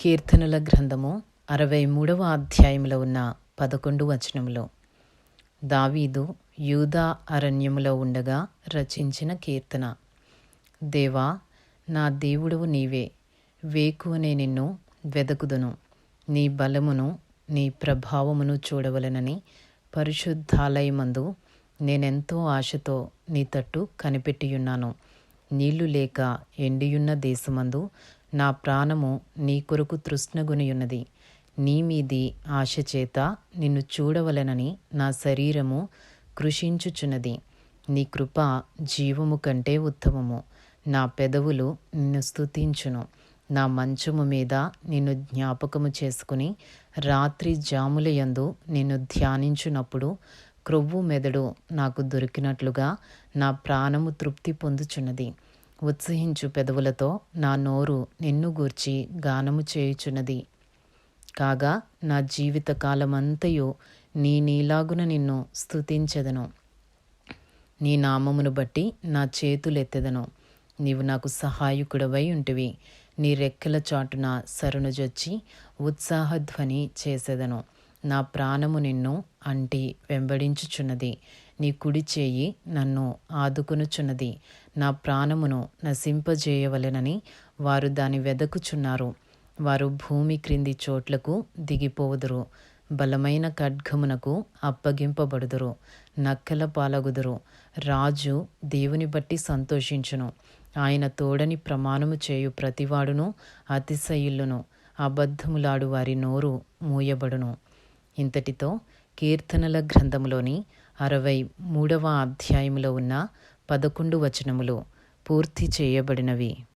కీర్తనల గ్రంథము అరవై మూడవ అధ్యాయంలో ఉన్న పదకొండు వచనములో. దావీదు యూదా అరణ్యములో ఉండగా రచించిన కీర్తన. దేవా నా దేవుడవు నీవే వేకువనే నిన్ను వెదకుదును. నీ బలమును నీ ప్రభావమును చూడవలనని పరిశుద్ధాలయమందు నేనెంతో ఆశతో నీ తట్టు కనిపెట్టియున్నాను. నీళ్ళు లేక ఎండియున్న దేశమందు నా ప్రాణము నీ కొరకు తృష్ణగునియున్నది. నీ మీది ఆశ చేత నిన్ను చూడవలనని నా శరీరము కృషించుచున్నది. నీ కృప జీవము కంటే ఉత్తమము. నా పెదవులు నిన్ను స్తుతించును. నా మంచము మీద నిన్ను జ్ఞాపకము చేసుకుని రాత్రి జాములయందు నిన్ను ధ్యానించునప్పుడు క్రొవ్వు మెదడు నాకు దొరికినట్లుగా నా ప్రాణము తృప్తి పొందుచున్నది. ఉత్సహించు పెదవులతో నా నోరు నిన్ను గూర్చి గానము చేయుచున్నది. కాగా నా జీవిత కాలమంతయు నీ నీలాగున నిన్ను స్థుతించెదను నీ నామమును బట్టి నా చేతులెత్తెదను. నీవు నాకు సహాయకుడవై ఉంటివి. నీ రెక్కల చాటున సరునుజొచ్చి ఉత్సాహధ్వని చేసేదను. నా ప్రాణము నిన్ను అంటి వెంబడించుచున్నది. నీ కుడి చేయి నన్ను ఆదుకునుచున్నది. నా ప్రాణమును నశింపజేయవలెనని వారు దాని వెదకుచున్నారు. వారు భూమి క్రింది చోట్లకు దిగిపోవుదురు. బలమైన ఖడ్గమునకు అప్పగింపబడుదురు. నక్కల పాలగుదురు. రాజు దేవుని బట్టి సంతోషించును. ఆయన తోడని ప్రమాణము చేయు ప్రతివాడును అతిశయిల్లును అబద్ధములాడు వారి నోరు మూయబడును. ఇంతటితో కీర్తనల గ్రంథములోని అరవై మూడవ అధ్యాయములో ఉన్న పదకొండు వచనములు పూర్తి చేయబడినవి.